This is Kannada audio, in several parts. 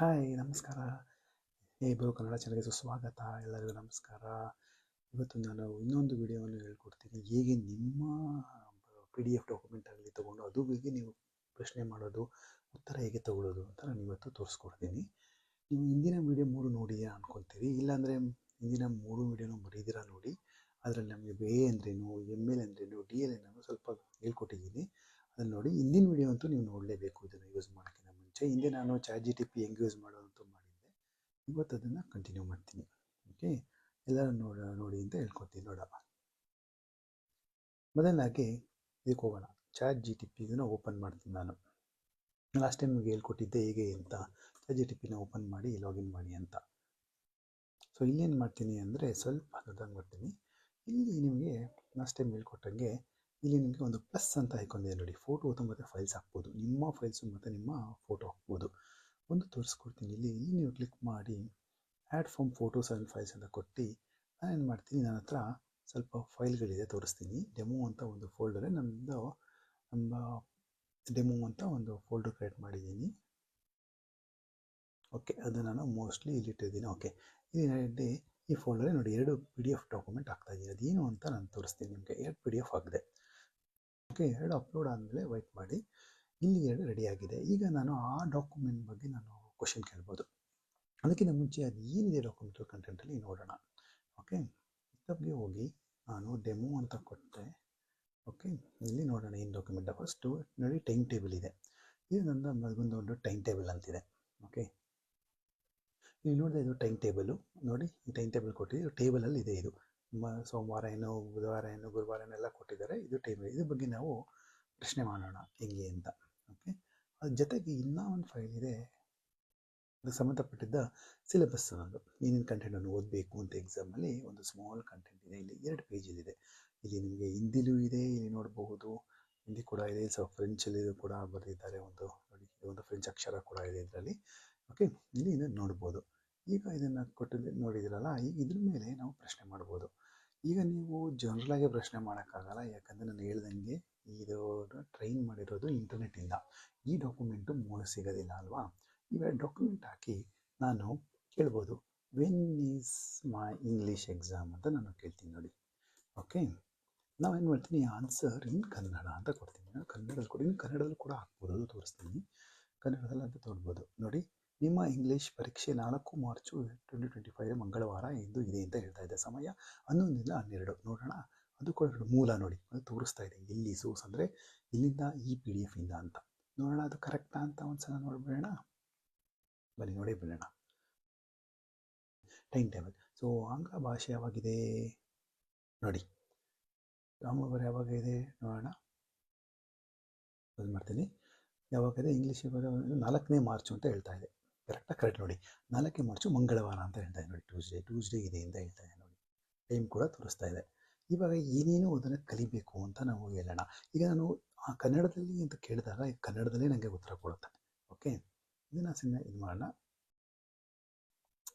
ಹಾಯ್, ನಮಸ್ಕಾರ. ಏ ಬ್ರೋ, ಕನ್ನಡ ಚಾನಲ್ಗೆ ಸುಸ್ವಾಗತ. ಎಲ್ಲರಿಗೂ ನಮಸ್ಕಾರ. ಇವತ್ತು ನಾನು ಇನ್ನೊಂದು ವಿಡಿಯೋವನ್ನು ಹೇಳ್ಕೊಡ್ತೀನಿ. ಹೇಗೆ ನಿಮ್ಮ ಪಿ ಡಿ ಎಫ್ ಡಾಕ್ಯುಮೆಂಟ್ ಆಗಲಿ ತೊಗೊಂಡು ಅದು ಹೇಗೆ ನೀವು ಪ್ರಶ್ನೆ ಮಾಡೋದು, ಉತ್ತರ ಹೇಗೆ ತಗೊಳ್ಳೋದು ಅಂತ ನಾನು ಇವತ್ತು ತೋರಿಸ್ಕೊಡ್ತೀನಿ. ನೀವು ಹಿಂದಿನ ವಿಡಿಯೋ ಮೂರು ನೋಡಿಯಾ ಅನ್ಕೊತೀರಿ. ಇಲ್ಲಾಂದರೆ ಹಿಂದಿನ ಮೂರು ವಿಡಿಯೋನು ಬರೀದಿರಾ ನೋಡಿ. ಅದರಲ್ಲಿ ನಮಗೆ ಬಿ ಎ ಅಂದ್ರೇನು ಎಂ ಎಲ್ ಅಂದ್ರೇನು ಡಿ ಎಲ್ ಏನೋ ಸ್ವಲ್ಪ ಹೇಳ್ಕೊಟ್ಟಿದ್ದೀನಿ. ಅದನ್ನು ನೋಡಿ, ಹಿಂದಿನ ವಿಡಿಯೋ ಅಂತೂ ನೀವು ನೋಡಲೇಬೇಕು ಇದನ್ನು ಯೂಸ್ ಮಾಡೋಕ್ಕಿಂತ ಮುಂಚೆ ಹಿಂದೆ ನಾನು ಚಾಟ್ ಜಿ ಟಿ ಪಿ ಹೆಂಗೆ ಯೂಸ್ ಮಾಡೋದು ಅಂತ ಮಾಡಿದ್ದೆ. ಇವತ್ತು ಅದನ್ನು ಕಂಟಿನ್ಯೂ ಮಾಡ್ತೀನಿ. ಓಕೆ ಎಲ್ಲರೂ ನೋಡ, ನೋಡಿ ಅಂತ ಹೇಳ್ಕೊತೀನಿ ನೋಡೋಣ ಮೊದಲಾಗಿ ಇದಕ್ಕೆ ಹೋಗೋಣ. Chat G T P open ಮಾಡ್ತೀನಿ ನಾನು. ಲಾಸ್ಟ್ ಟೈಮ್ ನಿಮಗೆ ಹೇಳ್ಕೊಟ್ಟಿದ್ದೆ ಹೇಗೆ ಅಂತ. ಚಾಟ್ ಜಿ ಟಿ ಪಿನ ಓಪನ್ ಮಾಡಿ ಲಾಗಿನ್ ಮಾಡಿ ಅಂತ. ಸೊ ಇಲ್ಲೇನು ಮಾಡ್ತೀನಿ ಅಂದರೆ ಸ್ವಲ್ಪ ದೊಡ್ಡದಾಗಿ ಮಾಡ್ತೀನಿ. ಇಲ್ಲಿ ನಿಮಗೆ ಲಾಸ್ಟ್ ಟೈಮ್ ಹೇಳ್ಕೊಟ್ಟಂಗೆ ಇಲ್ಲಿ ನಿಮಗೆ ಒಂದು ಪ್ಲಸ್ ಅಂತ ಹಾಕೊಂಡಿದೆ ನೋಡಿ. ಫೋಟೋ ಮತ್ತು ಫೈಲ್ಸ್ ಹಾಕ್ಬೋದು. ನಿಮ್ಮ ಫೈಲ್ಸು ಮತ್ತು ನಿಮ್ಮ ಫೋಟೋ ತೋರಿಸ್ಕೊಡ್ತೀನಿ. ಇಲ್ಲಿ ನೀವು ಕ್ಲಿಕ್ ಮಾಡಿ add from photos and files ಅಂತ ಕೊಟ್ಟು ನಾನೇನು ಮಾಡ್ತೀನಿ, ನನ್ನ ಹತ್ರ ಸ್ವಲ್ಪ ಫೈಲ್ಗಳಿದೆ ತೋರಿಸ್ತೀನಿ. ಡೆಮೋ ಅಂತ ಒಂದು ಫೋಲ್ಡರೇ ನಮ್ಮದು ನಮ್ಮ ಡೆಮೋ ಅಂತ ಒಂದು ಫೋಲ್ಡರ್ ಕ್ರಿಯೇಟ್ ಮಾಡಿದ್ದೀನಿ. ಓಕೆ ಅದು ನಾನು ಮೋಸ್ಟ್ಲಿ ಇಲ್ಲಿ ಇಟ್ಟಿದ್ದೀನಿ. ಓಕೆ ಇಲ್ಲಿ ಈ ಫೋಲ್ಡರೇ ನೋಡಿ ಎರಡು ಪಿ ಡಿ ಎಫ್ ಡಾಕ್ಯುಮೆಂಟ್ ಆಗ್ತಾ ಇದ್ದೀನಿ. ಅದೇನು ಅಂತ ನಾನು ತೋರಿಸ್ತೀನಿ ನಿಮಗೆ. ಎರಡು ಪಿ ಡಿ ಎಫ್ ಆಗಿದೆ. ಓಕೆ ಎರಡು ಅಪ್ಲೋಡ್ ಆದಮೇಲೆ ವೈಟ್ ಮಾಡಿ. ಇಲ್ಲಿ ಎರಡು ರೆಡಿ ಆಗಿದೆ. ಈಗ ನಾನು ಆ ಡಾಕ್ಯುಮೆಂಟ್ ಬಗ್ಗೆ ನಾನು ಕ್ವಶನ್ ಕೇಳ್ಬೋದು. ಅದಕ್ಕಿಂತ ಮುಂಚೆ ಅದು ಏನಿದೆ ಡಾಕ್ಯುಮೆಂಟ್ ಕಂಟೆಂಟಲ್ಲಿ ನೋಡೋಣ. ಓಕೆ ಗೆ ಹೋಗಿ ನಾನು ಡೆಮೋ ಅಂತ ಕೊಟ್ಟೆ. ಓಕೆ ಇಲ್ಲಿ ನೋಡೋಣ ಏನು ಡಾಕ್ಯುಮೆಂಟ್ ಫಸ್ಟು ನೋಡಿ ಟೈಮ್ ಟೇಬಲ್ ಇದೆ. ಇದು ನನ್ನ ಮಗೊಂದು ಒಂದು ಟೈಮ್ ಟೇಬಲ್ ಅಂತಿದೆ. ಓಕೆ ನೀವು ನೋಡಿದೆ ಇದು ಟೈಮ್ ಟೇಬಲು ನೋಡಿ, ಈ ಟೈಮ್ ಟೇಬಲ್ ಕೊಟ್ಟಿದ್ದು ಟೇಬಲಲ್ಲಿ ಇದೆ ಇದು. ಸೋಮವಾರ ಏನು, ಬುಧವಾರ ಏನು, ಗುರುವಾರ ಎಲ್ಲ ಕೊಟ್ಟಿದ್ದಾರೆ. ಇದು ಟೇಬಲ್ ಇದ್ರ ಬಗ್ಗೆ ನಾವು ಪ್ರಶ್ನೆ ಮಾಡೋಣ. ಹೆಂಗೆ ಅಂತ. ಓಕೆ ಅದ್ರ ಜೊತೆಗೆ ಇನ್ನೂ ಒಂದು ಫೈಲ್ ಇದೆ. ಅದಕ್ಕೆ ಸಂಬಂಧಪಟ್ಟಿದ್ದ ಸಿಲೆಬಸ್ ಅನ್ನೋದು ಏನೇನು ಕಂಟೆಂಟನ್ನು ಓದಬೇಕು ಅಂತ ಎಕ್ಸಾಮಲ್ಲಿ ಒಂದು ಸ್ಮಾಲ್ ಕಂಟೆಂಟ್ ಇದೆ. ಇಲ್ಲಿ ಎರಡು ಪೇಜಲ್ಲಿದೆ ಇಲ್ಲಿ ನಿಮಗೆ ಹಿಂದಿಲೂ ಇದೆ, ಇಲ್ಲಿ ನೋಡಬಹುದು. ಹಿಂದಿ ಕೂಡ ಇದೆ ಸೊ ಫ್ರೆಂಚಲ್ಲಿ ಕೂಡ ಬರೆದಿದ್ದಾರೆ. ಒಂದು ನೋಡಿ ಒಂದು ಫ್ರೆಂಚ್ ಅಕ್ಷರ ಕೂಡ ಇದೆ ಇದರಲ್ಲಿ. ಓಕೆ ಇಲ್ಲಿ ಇದನ್ನು ನೋಡ್ಬೋದು. ಈಗ ಇದನ್ನು ಕೊಟ್ಟಿದ್ದು ನೋಡಿದಿರಲ್ಲ, ಈಗ ಇದ್ರ ಮೇಲೆ ನಾವು ಪ್ರಶ್ನೆ ಮಾಡ್ಬೋದು. ಈಗ ನೀವು ಜನರಲಾಗಿ ಪ್ರಶ್ನೆ ಮಾಡೋಕ್ಕಾಗಲ್ಲ, ಯಾಕಂದರೆ ನಾನು ಹೇಳ್ದಂಗೆ ಇದು ಟ್ರೈನ್ ಮಾಡಿರೋದು ಇಂಟರ್ನೆಟ್ಟಿಂದ ಈ ಡಾಕ್ಯುಮೆಂಟು ಮೂಲ ಸಿಗೋದಿಲ್ಲ ಅಲ್ವಾ? ಇವಾಗ ಡಾಕ್ಯುಮೆಂಟ್ ಹಾಕಿ ನಾನು ಕೇಳ್ಬೋದು when is my English exam ಅಂತ ನಾನು ಕೇಳ್ತೀನಿ ನೋಡಿ. ಓಕೆ ನಾವೇನು ಮಾಡ್ತೀನಿ ಆನ್ಸರ್ ಇನ್ ಕನ್ನಡ ಅಂತ ಕೊಡ್ತೀನಿ. ನಾನು ಕನ್ನಡದಲ್ಲಿ ಕೊಡಿ ಕನ್ನಡದಲ್ಲಿ ಕೂಡ ಹಾಕ್ಬೋದು ಅದು ತೋರಿಸ್ತೀನಿ. ಕನ್ನಡದಲ್ಲಿ ಅಂತ ತೋರ್ಬೋದು ನೋಡಿ, ನಿಮ್ಮ ಇಂಗ್ಲೀಷ್ ಪರೀಕ್ಷೆ ನಾಲ್ಕು ಮಾರ್ಚು ಟ್ವೆಂಟಿ ಟ್ವೆಂಟಿ ಫೈವ್ ಮಂಗಳವಾರ ಎಂದು ಇದೆ ಅಂತ ಹೇಳ್ತಾ ಇದೆ. ಸಮಯ ಹನ್ನೊಂದರಿಂದ ಹನ್ನೆರಡು. ನೋಡೋಣ. ಅದು ಕೂಡ ಮೂಲ ನೋಡಿ. ಅದು ತೋರಿಸ್ತಾ ಇದೆ. ಎಲ್ಲಿ ಸೋರ್ಸ್ ಅಂದರೆ ಇಲ್ಲಿಂದ ಈ ಪಿ ಡಿ ಎಫ್ ಇಂದ ಅಂತ. ನೋಡೋಣ ಅದು ಕರೆಕ್ಟಾ ಅಂತ ಒಂದು ಸಲ ಬನ್ನಿ ನೋಡಿ ಬಿಡೋಣ ಟೈಮ್ ಟೇಬಲ್ ಸೊ ಆಂಗ್ಲ ಭಾಷೆ ಯಾವಾಗಿದೆ? ನೋಡಿ. ಆಂಗ್ಲ ಯಾವಾಗ ಇದೆ ನೋಡೋಣ. ಅದು ಮಾಡ್ತೀನಿ. ಯಾವಾಗಿದೆ? ಇಂಗ್ಲೀಷ್ ನಾಲ್ಕನೇ ಮಾರ್ಚು ಅಂತ ಹೇಳ್ತಾ ಇದೆ. ಕರೆಕ್ಟಾಗಿ ಕರೆಕ್ಟ್ ನೋಡಿ. ನಾಲ್ಕನೇ ಮಾರ್ಚು ಮಂಗಳವಾರ ಅಂತ ಹೇಳ್ತಾ ಇದೆ ನೋಡಿ. ಟ್ಯೂಸ್ಡೇ ಟ್ಯೂಸ್ಡೇ ಇದೆ ಅಂತ ಹೇಳ್ತಾ ಇದೆ ನೋಡಿ. ಟೈಮ್ ಕೂಡ ತೋರಿಸ್ತಾ ಇದೆ. ಇವಾಗ ಏನೇನು ಅದನ್ನು ಕಲಿಬೇಕು ಅಂತ ನಾವು ಹೇಳೋಣ. ಈಗ ನಾನು ಕನ್ನಡದಲ್ಲಿ ಅಂತ ಕೇಳಿದಾಗ ಕನ್ನಡದಲ್ಲೇ ನನಗೆ ಉತ್ತರ ಕೊಡುತ್ತೆ. ಓಕೆ ಇದನ್ನು ಸುಮ್ಮನೆ ಇದು ಮಾಡೋಣ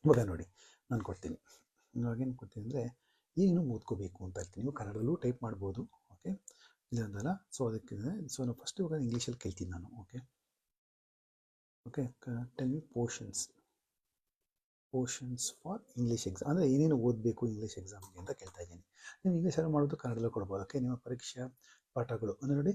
ಇವಾಗ ನೋಡಿ, ನಾನು ಕೊಡ್ತೀನಿ. ಇವಾಗ ಏನು ಕೊಡ್ತೀನಿ ಅಂದರೆ, ಏನು ಓದ್ಕೋಬೇಕು ಅಂತ ಹೇಳ್ತೀನಿ. ನೀವು ಕನ್ನಡದಲ್ಲೂ ಟೈಪ್ ಮಾಡ್ಬೋದು ಓಕೆ ಇಲ್ಲಂದಲ್ಲ ಸೊ ಅದಕ್ಕೆ ಸೊ ನಾನು ಫಸ್ಟ್ ಇವಾಗ ಇಂಗ್ಲೀಷಲ್ಲಿ ಕೇಳ್ತೀನಿ ನಾನು okay okay tell me portions portions for English exam ಅಂದರೆ ಏನೇನು ಓದಬೇಕು ಇಂಗ್ಲೀಷ್ ಎಕ್ಸಾಮ್ಗೆ ಅಂತ ಕೇಳ್ತಾ ಇದ್ದೀನಿ. ನೀವು ಇಂಗ್ಲೀಷಲ್ಲಿ ಮಾಡೋದು ಕನ್ನಡದಲ್ಲೂ ಕೊಡ್ಬೋದು ಓಕೆ ನಿಮ್ಮ ಪರೀಕ್ಷಾ ಪಾಠಗಳು, ಅಂದರೆ ನೋಡಿ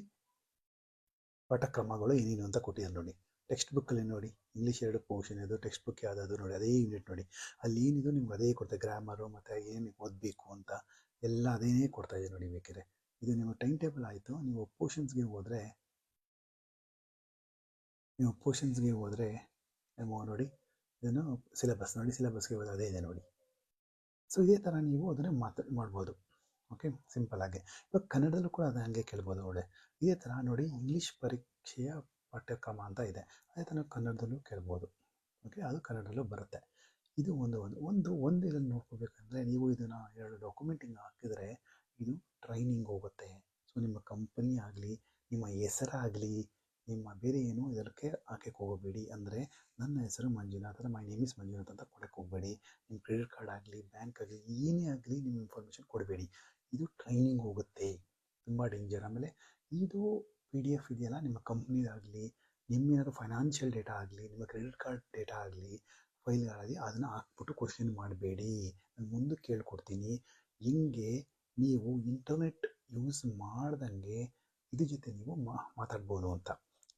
ಪಾಠಕ್ರಮಗಳು ಏನೇನು ಅಂತ ಕೊಟ್ಟಿದ್ದಾರೆ ನೋಡಿ. ಟೆಕ್ಸ್ಟ್ ಬುಕ್ಕಲ್ಲಿ ನೋಡಿ ಇಂಗ್ಲೀಷ್ ಎರಡು ಪೋರ್ಷನ್ ಇದು ಟೆಕ್ಸ್ಟ್ ಬುಕ್ ಯಾವುದಾದ್ರು ನೋಡಿ, ಅದೇ ಯೂನಿಟ್ ನೋಡಿ. ಅಲ್ಲಿ ಏನಿದು ನಿಮ್ಗೆ ಅದೇ ಕೊಡ್ತಾರೆ ಗ್ರಾಮರು ಮತ್ತು ಏನು ಓದಬೇಕು ಅಂತ ಎಲ್ಲ ಅದೇನೇ ಕೊಡ್ತಾ ಇದೆ ನೋಡಿ ಬೇಕಿದ್ರೆ ಇದು ನಿಮ್ಮ ಟೈಮ್ ಟೇಬಲ್ ಆಯಿತು. ನೀವು ಪೋರ್ಷನ್ಸ್ಗೆ ಹೋದರೆ, ನೀವು ಪೋರ್ಷನ್ಸ್ಗೆ ಹೋದರೆ ನೋಡಿ, ಇದನ್ನು ಸಿಲೆಬಸ್ ನೋಡಿ ಸಿಲೆಬಸ್ಗೆ ಹೋದ್ರೆ ಅದೇ ಇದೆ ನೋಡಿ. ಸೊ ಇದೇ ಥರ ನೀವು ಅದನ್ನು ಮಾತು ಮಾಡ್ಬೋದು. ಓಕೆ ಸಿಂಪಲ್ಲಾಗಿ ಇವಾಗ ಕನ್ನಡದಲ್ಲೂ ಕೂಡ ಅದು ಹಾಗೆ ಕೇಳ್ಬೋದು ನೋಡಿ ಇದೇ ಥರ ನೋಡಿ ಇಂಗ್ಲೀಷ್ ಪರೀಕ್ಷೆಯ ಪಾಠ್ಯಕ್ರಮ ಅಂತ ಇದೆ. ಅದೇ ಕನ್ನಡದಲ್ಲೂ ಕೇಳ್ಬೋದು. ಓಕೆ ಅದು ಕನ್ನಡದಲ್ಲೂ ಬರುತ್ತೆ. ಇದು ಒಂದು ಒಂದು ಒಂದು ಒಂದು ಇದನ್ನು ನೋಡ್ಕೋಬೇಕಂದ್ರೆ ನೀವು ಇದನ್ನು ಎರಡು ಡಾಕ್ಯುಮೆಂಟಿಂಗ್ ಹಾಕಿದರೆ ಇದು ಟ್ರೈನಿಂಗ್ ಹೋಗುತ್ತೆ. ಸೊ ನಿಮ್ಮ ಕಂಪನಿ ಆಗಲಿ, ನಿಮ್ಮ ಹೆಸರಾಗಲಿ, ನಿಮ್ಮ ಬೇರೆ ಏನು ಇದಕ್ಕೆ ಹಾಕಕ್ಕೆ ಹೋಗಬೇಡಿ. ಅಂದರೆ ನನ್ನ ಹೆಸರು Manjunath my name is Manjunath ಅಂತ ಕೊಡಕ್ಕೆ ಹೋಗಬೇಡಿ. ನಿಮ್ಮ ಕ್ರೆಡಿಟ್ ಕಾರ್ಡ್ ಆಗಲಿ ಬ್ಯಾಂಕ್ ಆಗಲಿ, ಏನೇ ಆಗಲಿ ನಿಮ್ಮ ಇನ್ಫಾರ್ಮೇಷನ್ ಕೊಡಬೇಡಿ. ಇದು ಟ್ರೈನಿಂಗ್ ಹೋಗುತ್ತೆ. ತುಂಬ ಡೇಂಜರ್ ಆಮೇಲೆ ಇದು ಪಿ ಡಿ ಎಫ್ ಇದೆಯಲ್ಲ? ನಿಮ್ಮ ಕಂಪ್ನಿದಾಗಲಿ ನಿಮ್ಮೇನಾದ್ರು ಫೈನಾನ್ಷಿಯಲ್ ಡೇಟಾ ಆಗಲಿ, ನಿಮ್ಮ ಕ್ರೆಡಿಟ್ ಕಾರ್ಡ್ ಡೇಟಾ ಆಗಲಿ ಫೈಲ್ಗಳಾಗಲಿ ಅದನ್ನು ಹಾಕ್ಬಿಟ್ಟು ಕ್ವಶನ್ ಮಾಡಬೇಡಿ. ನಾನು ಮುಂದೆ ಕೇಳ್ಕೊಡ್ತೀನಿ. ಹಿಂಗೆ ನೀವು ಇಂಟರ್ನೆಟ್ ಯೂಸ್ ಮಾಡ್ದಂಗೆ ಇದ್ರ ಜೊತೆ ನೀವು ಮಾತಾಡ್ಬೋದು ಅಂತ.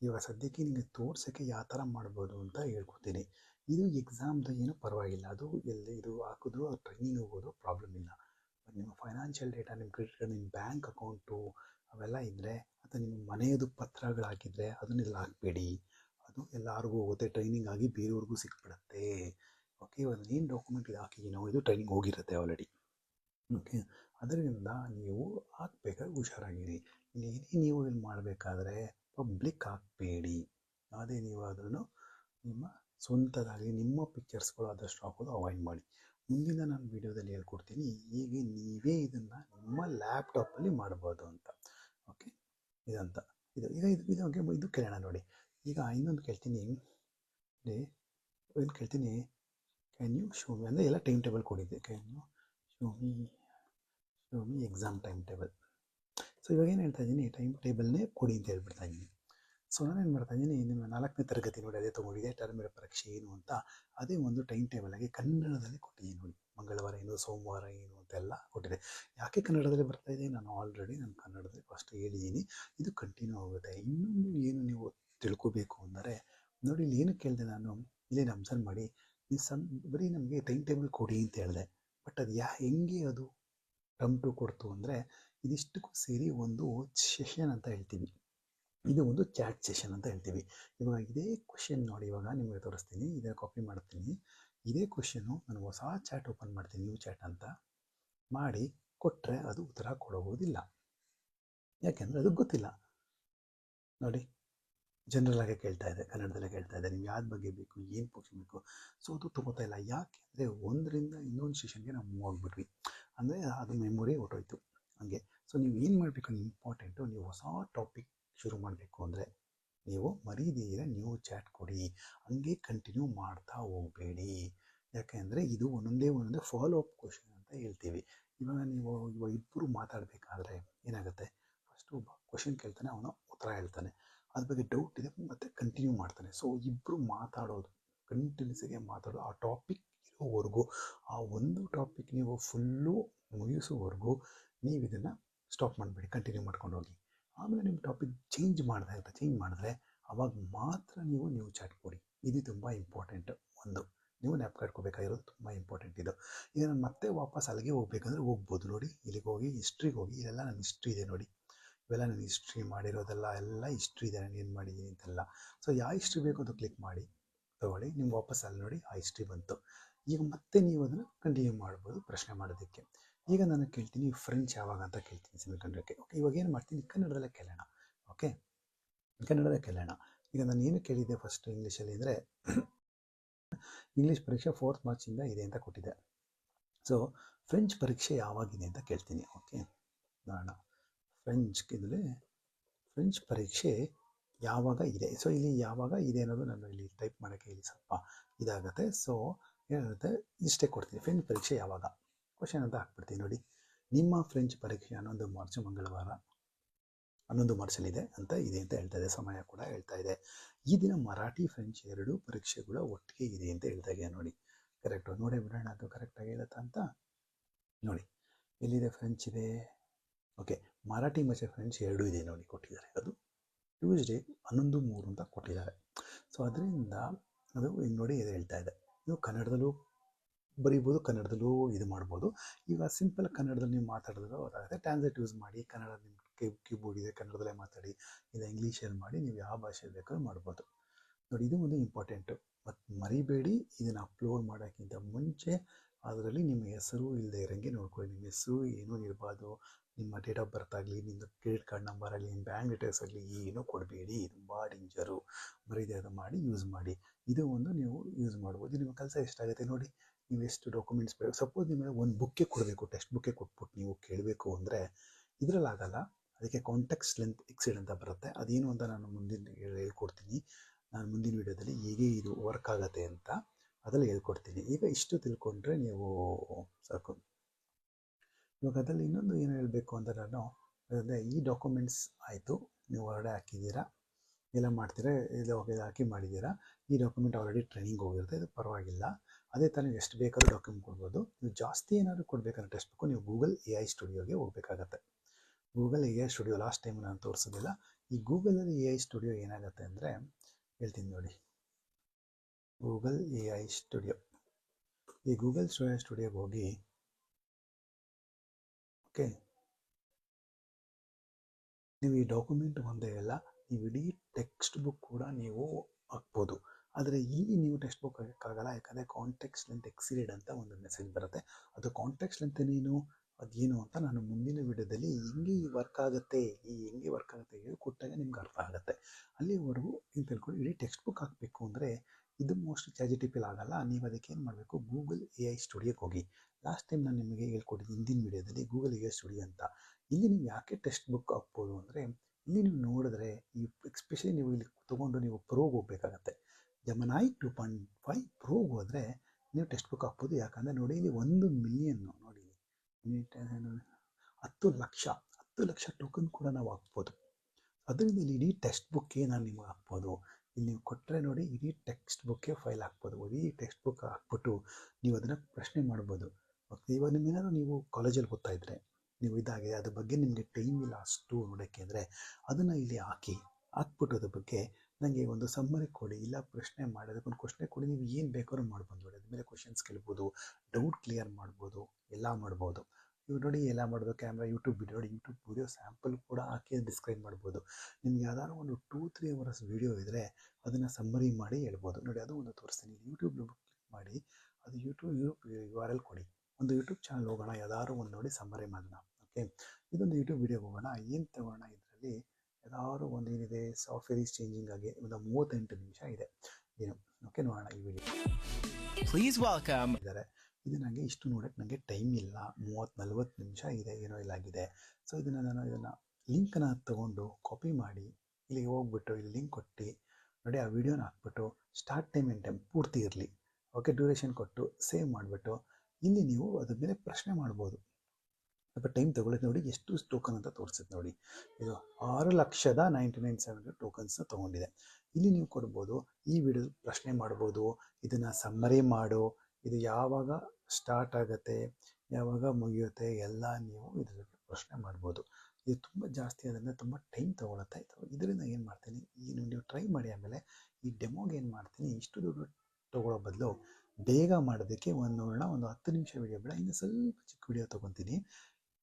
ಇವಾಗ ಸದ್ಯಕ್ಕೆ ನಿಮಗೆ ತೋರ್ಸೋಕ್ಕೆ ಯಾವ ಥರ ಮಾಡ್ಬೋದು ಅಂತ ಹೇಳ್ಕೊಡ್ತೀನಿ. ಇದು ಎಕ್ಸಾಮ್ದು ಏನೂ ಪರವಾಗಿಲ್ಲ. ಅದು ಎಲ್ಲಿ ಇದು ಹಾಕಿದ್ರು ಟ್ರೈನಿಂಗ್ ಹೋಗೋದು ಪ್ರಾಬ್ಲಮ್ ಇಲ್ಲ. ನಿಮ್ಮ ಫೈನಾನ್ಷಿಯಲ್ ಡೇಟಾ ನಿಮ್ಮ ಕ್ರೆಡಿಟ್ ಕಾರ್ಡ್ ನಿಮ್ಮ ಬ್ಯಾಂಕ್ ಅಕೌಂಟು ಅವೆಲ್ಲ ಇದ್ದರೆ ಅಥವಾ ನಿಮ್ಮ ಮನೆಯದು ಪತ್ರಗಳಾಗಿದ್ದರೆ ಅದನ್ನೆಲ್ಲ ಹಾಕಬೇಡಿ. ಅದು ಎಲ್ಲರಿಗೂ ಹೋಗುತ್ತೆ ಟ್ರೈನಿಂಗ್ ಆಗಿ ಬೇರೆಯವ್ರಿಗೂ ಸಿಕ್ಬಿಡುತ್ತೆ. ಓಕೆ ಇವಾಗ ಏನು ಡಾಕ್ಯುಮೆಂಟ್ ಇದು ನಾವು ಇದು ಟ್ರೈನಿಂಗ್ ಹೋಗಿರುತ್ತೆ ಆಲ್ರೆಡಿ ಓಕೆ ಅದರಿಂದ ನೀವು ಹಾಕ್ಬೇಕಾದ್ರೆ ಹುಷಾರಾಗಿರಿ. ಏನೇ ನೀವು ಇಲ್ಲಿ ಮಾಡಬೇಕಾದ್ರೆ ಪಬ್ಲಿಕ್ ಹಾಕಬೇಡಿ. ನೀವು ನೀವಾದ್ರೂ ನಿಮ್ಮ ಸ್ವಂತದಾಗಿ ನಿಮ್ಮ ಪಿಕ್ಚರ್ಸ್ಗಳು ಆದಷ್ಟು ಹಾಕೋದು ಅವಾಯ್ಡ್ ಮಾಡಿ. ಮುಂದಿನ ನಾನು ವೀಡಿಯೋದಲ್ಲಿ ಹೇಳ್ಕೊಡ್ತೀನಿ, ಹೇಗೆ ನೀವೇ ಇದನ್ನು ನಿಮ್ಮ ಲ್ಯಾಪ್ಟಾಪಲ್ಲಿ ಮಾಡ್ಬೋದು ಅಂತ. ಓಕೆ. ಇದಂತ. ಇದು, ಈಗ ಇದು ಇದು ಇದು ಕೇಳೋಣ ನೋಡಿ. ಈಗ ಇನ್ನೊಂದು ಕೇಳ್ತೀನಿ. ಏನು ಕೇಳ್ತೀನಿ. ಕ್ಯಾನ್ ಯು ಶೋ ಮಿ ಅಂದರೆ ಎಲ್ಲ time table ಕೊಡಿದ್ದೆ can you show me show me exam time table so ಇವಾಗ ಏನು ಹೇಳ್ತಾ ಇದ್ದೀನಿ ಟೈಮ್ ಟೇಬಲ್ನೇ ಕೊಡಿ ಅಂತ ಹೇಳ್ಬಿಡ್ತಾ ಇದ್ದೀನಿ. ಸೊ ನಾನು ಏನು ಮಾಡ್ತಾ ಇದ್ದೀನಿ, ನಿಮ್ಮ ನಾಲ್ಕನೇ ತರಗತಿ ನೋಡಿ, ಅದೇ ತೊಗೊಂಡಿದೆ ಟರ್ಮಿನ ಪರೀಕ್ಷೆ ಏನು ಅಂತ. ಅದೇ ಒಂದು ಟೈಮ್ ಟೇಬಲ್ ಆಗಿ ಕನ್ನಡದಲ್ಲಿ ಕೊಟ್ಟಿದ್ದೀನಿ ನೋಡಿ. ಮಂಗಳವಾರ ಏನು, ಸೋಮವಾರ ಏನು ಅಂತೆಲ್ಲ ಕೊಟ್ಟಿದೆ. ಯಾಕೆ ಕನ್ನಡದಲ್ಲಿ ಬರ್ತಾ ಇದೆ? ನಾನು ಆಲ್ರೆಡಿ ನಾನು ಕನ್ನಡದಲ್ಲಿ ಫಸ್ಟ್ ಹೇಳಿದ್ದೀನಿ. ಇದು ಕಂಟಿನ್ಯೂ ಆಗುತ್ತೆ. ಇನ್ನೊಂದು ಏನು ನೀವು ತಿಳ್ಕೊಬೇಕು ಅಂದರೆ, ನೋಡಿ, ಇಲ್ಲಿ ಏನು ಕೇಳಿದೆ ನಾನು ಇಲ್ಲೇನು ಅಬ್ಸರ್ವ್ ಮಾಡಿ. ಸಮ್ ಬರೀ ನಮಗೆ ಟೈಮ್ ಟೇಬಲ್ ಕೊಡಿ ಅಂತ ಹೇಳಿದೆ. ಬಟ್ ಅದು ಯಾ, ಹೆಂಗೆ ಅದು? ಟಮ್ ಟು ಕೊಡ್ತು ಅಂದರೆ, ಇದಿಷ್ಟಕ್ಕೂ ಸೇರಿ ಒಂದು ಸೆಷನ್ ಅಂತ ಹೇಳ್ತೀವಿ ಇದು ಒಂದು ಚಾಟ್ ಸೆಷನ್ ಅಂತ ಹೇಳ್ತೀವಿ. ಇವಾಗ ಇದೇ ಕ್ವಶನ್ ನೋಡಿ, ಇವಾಗ ನಿಮಗೆ ತೋರಿಸ್ತೀನಿ. ಇದೇ ಕಾಪಿ ಮಾಡ್ತೀನಿ. ಇದೇ ಕ್ವಶನ್ನು ನಾನು ಹೊಸ ಚಾಟ್ ಓಪನ್ ಮಾಡ್ತೀನಿ ನ್ಯೂ ಚಾಟ್ ಅಂತ ಮಾಡಿ ಕೊಟ್ಟರೆ ಅದು ಉತ್ತರ ಕೊಡಬಹುದಿಲ್ಲ ಯಾಕೆಂದರೆ ಅದು ಗೊತ್ತಿಲ್ಲ. ನೋಡಿ ಜನರಲ್ ಆಗಿ ಕೇಳ್ತಾ ಇದೆ, ಕನ್ನಡದಲ್ಲೇ ಕೇಳ್ತಾ ಇದೆ. ನೀವು ಯಾವ್ದು ಬಗ್ಗೆ ಬೇಕು, ಏನು ಪೋಸ್ಟ್ ಬೇಕು? ಸೊ ಅದು ತಗೋತಾ ಇಲ್ಲ. ಯಾಕೆ ಅಂದರೆ ಒಂದರಿಂದ ಇನ್ನೊಂದು ಸೆಷನ್ಗೆ ನಾವು ಮೂವ್ ಆಗಿಬಿಟ್ವಿ. ಅಂದರೆ ಅದು ಮೆಮೊರಿ ಹೊಟ್ಟೋಯ್ತು ಹಾಗೆ. ಸೊ ನೀವು ಏನು ಮಾಡಬೇಕು ಇಂಪಾರ್ಟೆಂಟು ನೀವು ಹೊಸ ಟಾಪಿಕ್ ಶುರು ಮಾಡಬೇಕು ಅಂದರೆ ನೀವು ಮರೀದೀರ ನ್ಯೂ ಚಾಟ್ ಕೊಡಿ. ಹಂಗೆ ಕಂಟಿನ್ಯೂ ಮಾಡ್ತಾ ಹೋಗಬೇಡಿ. ಯಾಕೆಂದರೆ ಇದು ಒಂದೊಂದೇ ಒಂದೊಂದೇ ಫಾಲೋ ಅಪ್ ಕ್ವಶನ್ ಅಂತ ಹೇಳ್ತೀವಿ. ಇವಾಗ ನೀವು ಇವಾಗ ಇಬ್ಬರು ಮಾತಾಡಬೇಕಾದ್ರೆ ಏನಾಗುತ್ತೆ? ಫಸ್ಟು ಒಬ್ಬ ಕ್ವಶನ್ ಕೇಳ್ತಾನೆ, ಅವನು ಉತ್ತರ ಹೇಳ್ತಾನೆ. ಅದ್ರ ಬಗ್ಗೆ ಡೌಟ್ ಇದೆ, ಮತ್ತೆ ಕಂಟಿನ್ಯೂ ಮಾಡ್ತಾನೆ. ಸೊ ಇಬ್ಬರು ಮಾತಾಡೋದು ಕಂಟಿನ್ಯೂಸಿಗೆ ಮಾತಾಡೋ ಆ ಟಾಪಿಕ್ ಇರೋವರೆಗೂ, ಆ ಒಂದು ಟಾಪಿಕ್ ನೀವು ಫುಲ್ಲು ಮುಗಿಸೋವರೆಗೂ, ನೀವು ಇದನ್ನು ಸ್ಟಾಪ್ ಮಾಡಬೇಡಿ ಕಂಟಿನ್ಯೂ ಮಾಡ್ಕೊಂಡು ಹೋಗಿ. ಆಮೇಲೆ ನಿಮ್ಮ ಟಾಪಿಕ್ ಚೇಂಜ್ ಮಾಡ್ತಾ ಅಂತ ಚೇಂಜ್ ಮಾಡಿದ್ರೆ ಅವಾಗ ಮಾತ್ರ ನೀವು ನೀವು ಚಾಟ್ ಕೊಡಿ. ಇದು ತುಂಬ ಇಂಪಾರ್ಟೆಂಟ್ ಒಂದು. ನೀವು ನ್ಯಾಪ್ ಕಾಟ್ಕೋಬೇಕಾಗಿರೋದು ತುಂಬ ಇಂಪಾರ್ಟೆಂಟ್ ಇದು. ಈಗ ಮತ್ತೆ ವಾಪಸ್ ಅಲ್ಲಿಗೆ ಹೋಗ್ಬೇಕಂದ್ರೆ ಹೋಗ್ಬೋದು ನೋಡಿ. ಇಲ್ಲಿಗೆ ಹೋಗಿ ಹಿಸ್ಟ್ರಿಗೆ ಹೋಗಿ ಇದೆಲ್ಲ ನನ್ನ ಹಿಸ್ಟ್ರಿ ಇದೆ ನೋಡಿ. ಇವೆಲ್ಲ ನಾನು ಹಿಸ್ಟ್ರಿ ಮಾಡಿರೋದೆಲ್ಲ, ಎಲ್ಲ ಹಿಸ್ಟ್ರಿ ಇದೆ. ನಾನು ಏನು ಮಾಡಿದ್ದೀನಿ ಅಂತೆಲ್ಲ. ಸೊ ಯಾವ ಹಿಸ್ಟ್ರಿ ಬೇಕು ಅದು ಕ್ಲಿಕ್ ಮಾಡಿ, ತಗೊಳ್ಳಿ. ನಿಮ್ಗೆ ವಾಪಸ್ ಅಲ್ಲಿ ನೋಡಿ, ಆ ಹಿಸ್ಟ್ರಿ ಬಂತು. ಈಗ ಮತ್ತೆ ನೀವು ಅದನ್ನು ಕಂಟಿನ್ಯೂ ಮಾಡ್ಬೋದು, ಪ್ರಶ್ನೆ ಮಾಡೋದಕ್ಕೆ. ಈಗ ನಾನು ಕೇಳ್ತೀನಿ ಫ್ರೆಂಚ್ ಯಾವಾಗ ಅಂತ ಕೇಳ್ತೀನಿ ಕನ್ನಡಕ್ಕೆ ಓಕೆ ಇವಾಗ ಏನು ಮಾಡ್ತೀನಿ? ಕನ್ನಡದಲ್ಲೇ ಕೇಳೋಣ. ಓಕೆ ಕನ್ನಡದಲ್ಲೇ ಕೇಳೋಣ. ಈಗ ನಾನು ಏನು ಕೇಳಿದ್ದೆ ಫಸ್ಟ್ ಇಂಗ್ಲೀಷಲ್ಲಿ ಅಂದರೆ ಇಂಗ್ಲೀಷ್ ಪರೀಕ್ಷೆ ಫೋರ್ತ್ ಮಾರ್ಚಿಂದ ಇದೆ ಅಂತ ಕೊಟ್ಟಿದೆ ಸೊ ಫ್ರೆಂಚ್ ಪರೀಕ್ಷೆ ಯಾವಾಗಿದೆ ಅಂತ ಕೇಳ್ತೀನಿ. ಓಕೆ ನೋಡೋಣ. ಫ್ರೆಂಚ್ ಇದರಲ್ಲಿ ಫ್ರೆಂಚ್ ಪರೀಕ್ಷೆ ಯಾವಾಗ ಇದೆ? ಸೊ ಇಲ್ಲಿ ಯಾವಾಗ ಇದೆ ಅನ್ನೋದು ನಾನು ಇಲ್ಲಿ ಟೈಪ್ ಮಾಡೋಕ್ಕೆ ಇಲ್ಲಿ ಸ್ವಲ್ಪ ಇದಾಗುತ್ತೆ. ಸೊ ಏನಾಗುತ್ತೆ? ಇಷ್ಟೇ ಕೊಡ್ತೀನಿ. ಫ್ರೆಂಚ್ ಪರೀಕ್ಷೆ ಯಾವಾಗ? ಕ್ವಶನ್ ಅಂತ ಹಾಕ್ಬಿಡ್ತೀನಿ ನೋಡಿ. ನಿಮ್ಮ ಫ್ರೆಂಚ್ ಪರೀಕ್ಷೆ ಹನ್ನೊಂದು ಮಾರ್ಚ್, ಮಂಗಳವಾರ ಹನ್ನೊಂದು ಮಾರ್ಚಲ್ಲಿದೆ ಅಂತ ಇದೆ ಅಂತ ಹೇಳ್ತಾ ಇದೆ. ಸಮಯ ಕೂಡ ಹೇಳ್ತಾ ಇದೆ. ಈ ದಿನ ಮರಾಠಿ, ಫ್ರೆಂಚ್ ಎರಡು ಪರೀಕ್ಷೆಗಳು ಒಟ್ಟಿಗೆ ಇದೆ ಅಂತ ಹೇಳ್ತಾ ಇದೆ ನೋಡಿ. ಕರೆಕ್ಟು ನೋಡಿ ಬಿಡೋಣ, ಅದು ಕರೆಕ್ಟಾಗಿ ಹೇಳುತ್ತಾ ಅಂತ? ನೋಡಿ. ಎಲ್ಲಿದೆ ಫ್ರೆಂಚ್ ಇದೆ? ಓಕೆ ಮರಾಠಿ ಮತ್ತು ಫ್ರೆಂಚ್ ಎರಡೂ ಇದೆ ನೋಡಿ ಕೊಟ್ಟಿದ್ದಾರೆ. ಅದು ಟ್ಯೂಸ್ಡೇ ಹನ್ನೊಂದು ಮೂರು ಅಂತ ಕೊಟ್ಟಿದ್ದಾರೆ. ಸೊ ಅದರಿಂದ ಅದು ನೋಡಿ ಇದು ಹೇಳ್ತಾ ಇದೆ. ನೀವು ಕನ್ನಡದಲ್ಲೂ ಬರೀಬೋದು, ಕನ್ನಡದಲ್ಲೂ ಇದು ಮಾಡ್ಬೋದು. ಈಗ ಸಿಂಪಲ್ ಕನ್ನಡದಲ್ಲಿ ನೀವು ಮಾತಾಡಿದ್ರೆ ಅವರಾಗುತ್ತೆ ಟ್ರಾನ್ಸ್ಲೇಟ್ ಯೂಸ್ ಮಾಡಿ, ಕನ್ನಡ ನಿಮ್ಮ ಕೀಬೋರ್ಡ್ ಇದೆ, ಕನ್ನಡದಲ್ಲೇ ಮಾತಾಡಿ, ಇಲ್ಲ ಇಂಗ್ಲೀಷಲ್ಲಿ ಮಾಡಿ, ನೀವು ಯಾವ ಭಾಷೆ ಬೇಕಾದ್ರೂ ಮಾಡ್ಬೋದು. ನೋಡಿ, ಇದು ಒಂದು ಇಂಪಾರ್ಟೆಂಟು ಮತ್ತು ಮರಿಬೇಡಿ, ಇದನ್ನು ಅಪ್ಲೋಡ್ ಮಾಡೋಕ್ಕಿಂತ ಮುಂಚೆ ಅದರಲ್ಲಿ ನಿಮ್ಮ ಹೆಸರು ಇಲ್ಲದೆ ಇರೋಂಗೆ ನೋಡ್ಕೊಳ್ಳಿ. ನಿಮ್ಮ ಹೆಸರು ಏನೂ ಇರಬಾರ್ದು. ನಿಮ್ಮ ಡೇಟ್ ಆಫ್ ಬರ್ತ್ ಆಗಲಿ ನಿಮ್ಮ ಕ್ರೆಡಿಟ್ ಕಾರ್ಡ್ ನಂಬರ್ ಆಗಲಿ, ನಿಮ್ಮ ಬ್ಯಾಂಕ್ ಡೀಟೇಲ್ಸ್ ಆಗಲಿ ಏನೂ ಕೊಡಬೇಡಿ. ತುಂಬ ಡೇಂಜರು ಮರೀದೆ ಅದು ಮಾಡಿ ಯೂಸ್ ಮಾಡಿ. ಇದು ಒಂದು ನೀವು ಯೂಸ್ ಮಾಡ್ಬೋದು. ನಿಮ್ಮ ಕೆಲಸ ಎಷ್ಟಾಗುತ್ತೆ ನೋಡಿ. ನೀವು ಎಷ್ಟು ಡಾಕ್ಯುಮೆಂಟ್ಸ್ ಬೇಕು? ಸಪೋಸ್ ನಿಮಗೆ ಒಂದು ಬುಕ್ಕೇ ಕೊಡಬೇಕು ಟೆಕ್ಸ್ಟ್ ಬುಕ್ಕೇ ಕೊಟ್ಬಿಟ್ಟು ನೀವು ಕೇಳಬೇಕು ಅಂದರೆ ಇದರಲ್ಲಿ ಆಗಲ್ಲ. ಅದಕ್ಕೆ ಕಾಂಟ್ಯಾಕ್ಟ್ಸ್ ಲೆಂತ್ ಎಕ್ಸಿಡ್ ಅಂತ ಬರುತ್ತೆ. ಅದೇನು ಅಂತ ನಾನು ಮುಂದಿನ ಹೇಳ್ಕೊಡ್ತೀನಿ. ನಾನು ಮುಂದಿನ ವೀಡಿಯೋದಲ್ಲಿ ಹೇಗೆ ಇದು ವರ್ಕ್ ಆಗುತ್ತೆ ಅಂತ ಅದರಲ್ಲಿ ಹೇಳ್ಕೊಡ್ತೀನಿ. ಈಗ ಇಷ್ಟು ತಿಳ್ಕೊಂಡ್ರೆ ನೀವು ಸಾಕು. ಇವಾಗ ಅದರಲ್ಲಿ ಇನ್ನೊಂದು ಏನು ಹೇಳಬೇಕು ಅಂತ ನಾನು, ಅಂದರೆ ಈ ಡಾಕ್ಯುಮೆಂಟ್ಸ್ ಆಯಿತು. ನೀವು ಹೊರಗಡೆ ಹಾಕಿದ್ದೀರಾ? ಎಲ್ಲ ಮಾಡ್ತೀರಾ? ಇಲ್ಲ ಇದು ಹಾಕಿ ಮಾಡಿದ್ದೀರಾ? ಈ ಡಾಕ್ಯುಮೆಂಟ್ ಆಲ್ರೆಡಿ ಟ್ರೈನಿಂಗ್ ಹೋಗಿರುತ್ತೆ. ಇದು ಪರವಾಗಿಲ್ಲ. ಅದೇ ಥರ ನೀವು ಎಷ್ಟು ಬೇಕಾದ್ರೂ ಡಾಕ್ಯುಮೆಂಟ್ ಕೊಡ್ಬೋದು. ನೀವು ಜಾಸ್ತಿ ಏನಾದರೂ ಕೊಡಬೇಕಾದ್ರೆ ಟೆಕ್ಸ್ಟ್ ಬುಕ್ಕು ನೀವು ಗೂಗಲ್ ಎ ಐ ಸ್ಟುಡಿಯೋಗೆ ಹೋಗಬೇಕಾಗತ್ತೆ. Google A I studio last time ನಾನು ತೋರಿಸೋದಿಲ್ಲ. ಈ ಗೂಗಲಲ್ಲಿ ಎ ಐ ಸ್ಟುಡಿಯೋ ಏನಾಗುತ್ತೆ ಅಂದರೆ ಹೇಳ್ತೀನಿ ನೋಡಿ. ಗೂಗಲ್ ಎ ಐ ಸ್ಟುಡಿಯೋ ಈ ಗೂಗಲ್ ಸ್ಟುಡಿಯೋ ಸ್ಟುಡಿಯೋಗೆ ಹೋಗಿ ಓಕೆ ನೀವು ಈ ಡಾಕ್ಯುಮೆಂಟ್ ಒಂದೇ ಅಲ್ಲ, ನೀವು ಇಡೀ ಟೆಕ್ಸ್ಟ್ ಬುಕ್ ಕೂಡ ನೀವು ಹಾಕ್ಬೋದು. ಆದರೆ ಇಲ್ಲಿ ನೀವು ಟೆಕ್ಸ್ಟ್ ಬುಕ್ ಹಾಕೋಕ್ಕಾಗಲ್ಲ, ಯಾಕಂದರೆ ಕಾಂಟೆಕ್ಸ್ಟ್ ಲೆಂತ್ ಎಕ್ಸಿಡೆಡ್ ಅಂತ ಒಂದು ಮೆಸೇಜ್ ಬರುತ್ತೆ. ಅದು ಕಾಂಟೆಕ್ಸ್ಟ್ ಲೆಂತ್ ನೀನು ಅದೇನು ಅಂತ ನಾನು ಮುಂದಿನ ವಿಡಿಯೋದಲ್ಲಿ ಹೆಂಗೆ ವರ್ಕ್ ಆಗುತ್ತೆ, ಈ ಹೆಂಗೆ ವರ್ಕ್ ಆಗುತ್ತೆ ಹೇಳಿ ಕೊಟ್ಟಾಗ ನಿಮ್ಗೆ ಅರ್ಥ ಆಗುತ್ತೆ. ಅಲ್ಲಿವರೆಗೂ ಏನು ತಿಳ್ಕೊಂಡು ಇಡೀ ಟೆಕ್ಸ್ಟ್ ಬುಕ್ ಹಾಕಬೇಕು ಅಂದರೆ ಇದು ಮೋಸ್ಟ್ ಚಾಜಿ ಆಗಲ್ಲ, ನೀವು ಅದಕ್ಕೆ ಏನು ಮಾಡಬೇಕು ಗೂಗಲ್ ಎ ಐ ಸ್ಟುಡಿಯೋಗೆ ಹೋಗಿ. ಲಾಸ್ಟ್ ಟೈಮ್ ನಾನು ನಿಮಗೆ ಹೇಳ್ಕೊಟ್ಟಿದ್ದು ಹಿಂದಿನ ವಿಡಿಯೋದಲ್ಲಿ ಗೂಗಲ್ ಎ ಐ ಸ್ಟುಡಿಯೋ ಅಂತ. ಇಲ್ಲಿ ನೀವು ಯಾಕೆ ಟೆಕ್ಸ್ಟ್ ಬುಕ್ ಹಾಕ್ಬೋದು ಅಂದರೆ, ಇಲ್ಲಿ ನೀವು ನೋಡಿದ್ರೆ, ಈ ಎಕ್ಸ್ಪೆಷಲಿ ನೀವು ಇಲ್ಲಿ ತೊಗೊಂಡು ನೀವು ಪ್ರೋಗೆ ಹೋಗ್ಬೇಕಾಗತ್ತೆ. ಜಮನಾಯಿ ಟು ಪಾಯಿಂಟ್ ಫೈವ್ ಪ್ರೋಗೆ ಹೋದರೆ ನೀವು ಟೆಕ್ಸ್ಟ್ ಬುಕ್ ಹಾಕ್ಬೋದು. ಯಾಕಂದರೆ ನೋಡಿ, ಇಲ್ಲಿ ಒಂದು ಮಿಲಿಯನ್ನು ನೋಡಿ. ಹತ್ತು ಲಕ್ಷ ಹತ್ತು ಲಕ್ಷ ಟೋಕನ್ ಕೂಡ ನಾವು ಹಾಕ್ಬೋದು. ಅದರಿಂದ ಇಲ್ಲಿ ಇಡೀ ಟೆಕ್ಸ್ಟ್ ಬುಕ್ಕೇ ನಾನು ನಿಮಗೆ ಹಾಕ್ಬೋದು. ಇಲ್ಲಿ ನೀವು ಕೊಟ್ಟರೆ ನೋಡಿ, ಇಡೀ ಟೆಕ್ಸ್ಟ್ ಬುಕ್ಕೇ ಫೈಲ್ ಹಾಕ್ಬೋದು. ಇಡೀ ಟೆಕ್ಸ್ಟ್ ಬುಕ್ ಹಾಕ್ಬಿಟ್ಟು ನೀವು ಅದನ್ನು ಪ್ರಶ್ನೆ ಮಾಡ್ಬೋದು. ಇವಾಗ ನಿಮ್ಗೇನಾದ್ರು ನೀವು ಕಾಲೇಜಲ್ಲಿ ಇದ್ದರೆ ನೀವು ಇದಾಗೆ, ಅದ್ರ ಬಗ್ಗೆ ನಿಮಗೆ ಟೈಮ್ ಇಲ್ಲ ಅಷ್ಟು ನೋಡೋಕ್ಕೆ ಅಂದರೆ, ಅದನ್ನು ಇಲ್ಲಿ ಹಾಕಿ, ಹಾಕ್ಬಿಟ್ಟು ಅದ್ರ ಬಗ್ಗೆ ನನಗೆ ಒಂದು ಸಮ್ಮರಿ ಕೊಡಿ. ಇಲ್ಲ, ಪ್ರಶ್ನೆ ಮಾಡಿ. ಅದಕ್ಕೊಂದು ಕ್ವಶ್ನೆ ಕೊಡಿ. ನೀವು ಏನು ಬೇಕಾದ್ರೂ ಮಾಡ್ಬೋದು. ನೋಡಿ ಅದ್ಮೇಲೆ ಕ್ವಶನ್ಸ್ ಕೇಳ್ಬೋದು. ಡೌಟ್ ಕ್ಲಿಯರ್ ಮಾಡ್ಬೋದು. ಎಲ್ಲ ಮಾಡ್ಬೋದು. ಇವ್ರು ನೋಡಿ ಎಲ್ಲ ಮಾಡೋದು ಕ್ಯಾಮ್ರಾ ಯೂಟ್ಯೂಬ್ ವಿಡಿಯೋ ನೋಡಿ. ಯೂಟ್ಯೂಬ್ ವಿಡಿಯೋ ಸ್ಯಾಂಪಲ್ ಕೂಡ ಹಾಕಿ ಡಿಸ್ಕ್ರೈಬ್ ಮಾಡ್ಬೋದು. ನಿಮ್ಗೆ ಯಾವ್ದಾದ್ರು ಒಂದು ಟೂ ತ್ರೀ ಅವರ್ಸ್ ವೀಡಿಯೋ ಇದ್ದರೆ ಅದನ್ನು ಸಮ್ಮರಿ ಮಾಡಿ ಹೇಳ್ಬೋದು. ನೋಡಿ, ಅದು ಒಂದು ತೋರಿಸ್ತೀನಿ. ಯೂಟ್ಯೂಬ್ ಕ್ಲಿಕ್ ಮಾಡಿ. ಅದು ಯೂಟ್ಯೂಬ್ ಯು ಆರ್ ಎಲ್ ಕೊಡಿ. ಒಂದು ಯೂಟ್ಯೂಬ್ ಚಾನಲ್ ಹೋಗೋಣ. ಯಾವ್ದಾದ್ರು ಒಂದು ನೋಡಿ ಸಮ್ಮರಿ ಮಾಡೋಣ. ಓಕೆ ಇದೊಂದು ಯೂಟ್ಯೂಬ್ ವಿಡಿಯೋ ಹೋಗೋಣ. ಏನು ತಗೋಣ ಇದರಲ್ಲಿ ಯಾವ್ದಾದ್ರು ಒಂದು ಏನಿದೆ ಸಾಫ್ಟ್ವೇರ್ ಈಸ್ ಚೇಂಜಿಂಗ್ ಆಗಿ ಒಂದು ಮೂವತ್ತೆಂಟು ನಿಮಿಷ ಇದೆ. ಏನು? ಓಕೆ ನೋಡೋಣ ಈ ವಿಡಿಯೋ ಪ್ಲೀಸ್ ವೆಲ್ಕಮ್ ಇದ್ದಾರೆ ಇದು ನನಗೆ ಇಷ್ಟು ನೋಡೋಕ್ಕೆ ನನಗೆ ಟೈಮ್ ಇಲ್ಲ. ಮೂವತ್ತು ನಲ್ವತ್ತು ನಿಮಿಷ ಇದೆ ಏನೋ ಇಲ್ಲಾಗಿದೆ ಸೊ ಇದನ್ನು ನಾನು ಇದನ್ನು ಲಿಂಕನ್ನು ತೊಗೊಂಡು ಕಾಪಿ ಮಾಡಿ ಇಲ್ಲಿಗೆ ಹೋಗ್ಬಿಟ್ಟು ಇಲ್ಲಿ ಲಿಂಕ್ ಕೊಟ್ಟು ನೋಡಿ ಆ ವಿಡಿಯೋನ ಹಾಕ್ಬಿಟ್ಟು ಸ್ಟಾರ್ಟ್ ಟೈಮ್ ಆ್ಯಂಡ್ ಟೈಮ್ ಪೂರ್ತಿ ಇರಲಿ. ಓಕೆ ಡ್ಯೂರೇಷನ್ ಕೊಟ್ಟು ಸೇವ್ ಮಾಡಿಬಿಟ್ಟು ಇಲ್ಲಿ ನೀವು ಅದ್ರ ಮೇಲೆ ಪ್ರಶ್ನೆ ಮಾಡ್ಬೋದು. ಸ್ವಲ್ಪ ಟೈಮ್ ತೊಗೊಳ್ಳಿ ನೋಡಿ, ಎಷ್ಟು ಟೋಕನ್ ಅಂತ ತೋರಿಸುತ್ತೆ ನೋಡಿ. ಇದು ಆರು ಲಕ್ಷದ ನೈಂಟಿ ನೈನ್ ಸೆವೆನ್ ಟೋಕನ್ಸ್ನ ತೊಗೊಂಡಿದೆ. ಇಲ್ಲಿ ನೀವು ಕೊಡ್ಬೋದು, ಈ ವಿಡಿಯೋ ಪ್ರಶ್ನೆ ಮಾಡ್ಬೋದು, ಇದನ್ನು ಸಮ್ಮರಿ ಮಾಡು, ಇದು ಯಾವಾಗ ಸ್ಟಾರ್ಟ್ ಆಗುತ್ತೆ, ಯಾವಾಗ ಮುಗಿಯುತ್ತೆ, ಎಲ್ಲ ನೀವು ಇದ್ರ ಪ್ರಶ್ನೆ ಮಾಡ್ಬೋದು. ಇದು ತುಂಬ ಜಾಸ್ತಿ ಅದರಿಂದ ತುಂಬ ಟೈಮ್ ತೊಗೊಳುತ್ತೆ. ಇದರಿಂದ ಏನು ಮಾಡ್ತೀನಿ, ಈ ನೀವು ಟ್ರೈ ಮಾಡಿ ಆಮೇಲೆ ಈ ಡೆಮೋಗೆ ಏನು ಮಾಡ್ತೀನಿ, ಇಷ್ಟು ದುಡ್ಡು ತೊಗೊಳ್ಳೋ ಬದಲು ಬೇಗ ಮಾಡೋದಕ್ಕೆ ಒಂದು ನೋಡೋಣ ಒಂದು ಹತ್ತು ನಿಮಿಷ ವಿಡಿಯೋ ಬೇಡ, ಇನ್ನು ಸ್ವಲ್ಪ ಚಿಕ್ಕ ವಿಡಿಯೋ ತೊಗೊತೀನಿ.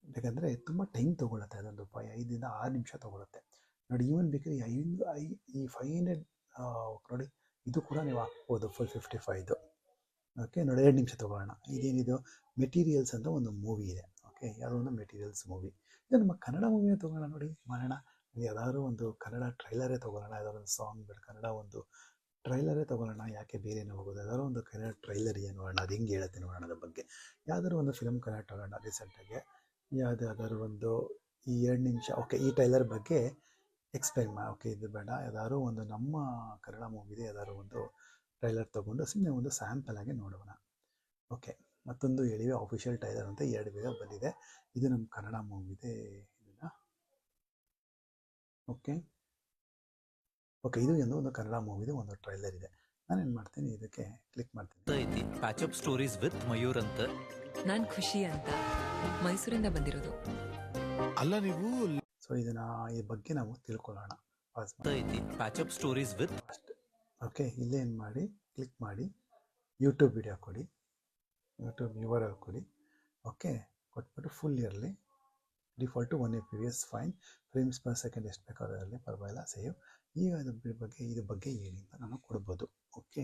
ಯಾಕಂದರೆ ತುಂಬ ಟೈಮ್ ತೊಗೊಳುತ್ತೆ, ಅದೊಂದು ಫೈ, ಐದರಿಂದ ಆರು ನಿಮಿಷ ತೊಗೊಳುತ್ತೆ. ನೋಡಿ ಈವನ್ ಬೇಕಾದ್ರೆ ಐದು, ಐ, ಈ ಫೈವ್ ಹಂಡ್ರೆಡ್ ನೋಡಿ, ಇದು ಕೂಡ ನೀವು ಹಾಕ್ಬೋದು ಫುಲ್ ಫಿಫ್ಟಿ ಫೈದು ಓಕೆ ನೋಡಿ, ಎರಡು ನಿಮಿಷ ತೊಗೊಳ್ಳೋಣ. ಇದೇನಿದು? ಮೆಟೀರಿಯಲ್ಸ್ ಅಂತ ಒಂದು ಮೂವಿ ಇದೆ. ಓಕೆ ಯಾವುದೋ ಒಂದು ಮೆಟೀರಿಯಲ್ಸ್ ಮೂವಿ ಇದು ನಮ್ಮ ಕನ್ನಡ ಮೂವಿನ ತೊಗೊಳ್ಳೋಣ ನೋಡಿ, ಮಾಡೋಣ. ಯಾವ್ದಾದ್ರು ಒಂದು ಕನ್ನಡ ಟ್ರೈಲರೇ ತೊಗೊಳ್ಳೋಣ, ಯಾವ್ದಾದ್ರು ಒಂದು ಸಾಂಗ್ ಬೇಡ, ಕನ್ನಡ ಒಂದು ಟ್ರೈಲರೇ ತೊಗೊಳ್ಳೋಣ, ಯಾಕೆ ಬೇರೆ ಹೋಗೋದು? ಯಾವ್ದಾದ್ರು ಒಂದು ಕನ್ನಡ ಟ್ರೈಲರ್ ಏನು ನೋಡೋಣ ಅದು ಹೆಂಗೆ ಹೇಳುತ್ತೆ ನೋಡೋಣ ಅದ್ರ ಬಗ್ಗೆ. ಯಾವ್ದಾದ್ರು ಒಂದು ಫಿಲಮ್ ಕನ್ನಡ ತೊಗೊಳ್ಳೋಣ ರೀಸೆಂಟಾಗಿ ಯಾವ್ದಾದ್ರು ಒಂದು ಈ ಎರಡು ನಿಮಿಷ, ಓಕೆ, ಈ ಟೈಲರ್ ಬಗ್ಗೆ ಎಕ್ಸ್ಪ್ಲೈನ್ ಮಾ, ಓಕೆ, ಇದು ಬೇಡ. ಯಾವ್ದಾದ್ರು ಒಂದು ನಮ್ಮ ಕನ್ನಡ ಮೂವಿದೆ ಯಾವ್ದಾದ್ರು ಒಂದು ಟೈಲರ್ ತೊಗೊಂಡು ಸುಮ್ಮನೆ ಒಂದು ಸ್ಯಾಂಪಲ್ ಆಗಿ ನೋಡೋಣ. ಓಕೆ, ಮತ್ತೊಂದು ಹೇಳಿವೆ ಆಫಿಷಿಯಲ್ ಟೈಲರ್ ಅಂತ ಎರಡು ವಿಧ ಬಂದಿದೆ. ಇದು ನಮ್ಮ ಕನ್ನಡ ಮೂವಿದೆ ಇದನ್ನು. ಓಕೆ ಓಕೆ, ಇದು ಒಂದು ಒಂದು ಕನ್ನಡ ಮೂವಿದು ಒಂದು ಟ್ರೈಲರ್ ಇದೆ. ನಾನೇನು ಮಾಡ್ತೀನಿ? ಇದಕ್ಕೆ ಕ್ಲಿಕ್ ಮಾಡ್ತೀನಿ. Patch up stories with Mayur ಅಂತ. ನಾನು ಖುಷಿ ಅಂತ ಮೈಸೂರಿಂದ ಬಂದಿರೋದು. ಅಲ್ಲ ನೀವು ಸೊ ಇದನ್ನು ಈ ಬಗ್ಗೆ ನಾವು ತಿಳ್ಕೊಳ್ಳೋಣ. ಐತಿ patch up stories with okay okay ಇಲ್ಲೇನು ಮಾಡಿ? ಕ್ಲಿಕ್ ಮಾಡಿ. ಯೂಟ್ಯೂಬ್ ವಿಡಿಯೋ ಕೊಡಿ. ಯೂಟ್ಯೂಬ್ ಯು ಆರ್ ಎಲ್ ಕೊಡಿ. ಓಕೆ ಕೊಟ್ಬಿಟ್ಟು ಫುಲ್ ಇರಲಿ default one A P S five frames per second ಎಷ್ಟು ಬೇಕಾದ್ರೆ ಇರಲಿ ಪರವಾಗಿಲ್ಲ ಸೇವ್ ಈಗ ಅದ್ರ ಬಗ್ಗೆ ಇದ್ರ ಬಗ್ಗೆ ಹೇಳಿ ಅಂತ ನಾನು ಕೊಡ್ಬೋದು. Okay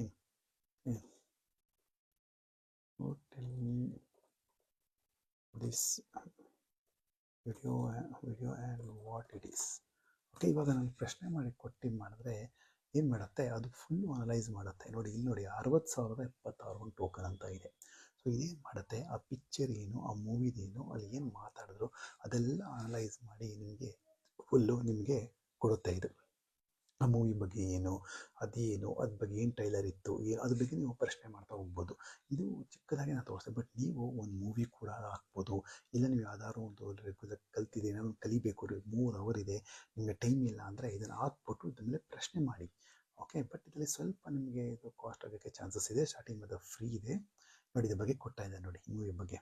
this video video and what it is okay ಇವಾಗ ನಾನು ಪ್ರಶ್ನೆ ಮಾಡಿ ಕೊಟ್ಟು ಮಾಡಿದ್ರೆ ಏನು ಮಾಡುತ್ತೆ? ಅದು ಫುಲ್ಲು ಅನಲೈಸ್ ಮಾಡುತ್ತೆ. ನೋಡಿ, ಇಲ್ಲಿ ನೋಡಿ, ಅರವತ್ತು ಸಾವಿರದ ಎಪ್ಪತ್ತಾರು ಒಂದು ಟೋಕನ್ ಅಂತ ಇದೆ. ಸೊ ಇದೇನು ಮಾಡುತ್ತೆ? ಆ ಪಿಕ್ಚರ್ ಏನು, ಆ ಮೂವಿದೇನು ಅಲ್ಲಿ ಏನು ಮಾತಾಡಿದ್ರು, ಅದೆಲ್ಲ ಅನಲೈಸ್ ಮಾಡಿ ನಿಮಗೆ ಫುಲ್ಲು ನಿಮಗೆ ಕೊಡುತ್ತೆ ಇದು. ಆ ಮೂವಿ ಬಗ್ಗೆ ಏನು, ಅದೇನು ಅದ್ರ ಬಗ್ಗೆ ಏನು ಟೈಲರ್ ಇತ್ತು, ಏನು ಅದ್ರ ಬಗ್ಗೆ ನೀವು ಪ್ರಶ್ನೆ ಮಾಡ್ತಾ ಹೋಗ್ಬೋದು. ಇದು ಚಿಕ್ಕದಾಗಿ ನಾನು ತೋರಿಸ್ದೆ ಬಟ್ ನೀವು ಒಂದು ಮೂವಿ ಕೂಡ ಹಾಕ್ಬೋದು. ಇಲ್ಲ ನೀವು ಯಾವ್ದಾದ್ರು ಒಂದು ಕಲ್ತಿದೆ ಏನಾದ್ರು ಕಲಿಬೇಕು, ರೀ, ಮೂರು ಅವರ್ ಇದೆ, ನಿಮಗೆ ಟೈಮ್ ಇಲ್ಲ ಅಂದರೆ ಇದನ್ನು ಹಾಕ್ಬಿಟ್ಟು ಇದ್ರ ಮೇಲೆ ಪ್ರಶ್ನೆ ಮಾಡಿ. ಓಕೆ ಬಟ್ ಇದರಲ್ಲಿ ಸ್ವಲ್ಪ ನಿಮಗೆ ಇದು ಕಾಸ್ಟ್ ಆಗೋಕ್ಕೆ ಚಾನ್ಸಸ್ ಇದೆ ಸ್ಟಾರ್ಟಿಂಗ್ ಅದು ಫ್ರೀ ಇದೆ. ನೋಡಿ ಇದ್ರ ಬಗ್ಗೆ ಕೊಡ್ತಾ ಇದೆ ನೋಡಿ ಮೂವಿ ಬಗ್ಗೆ.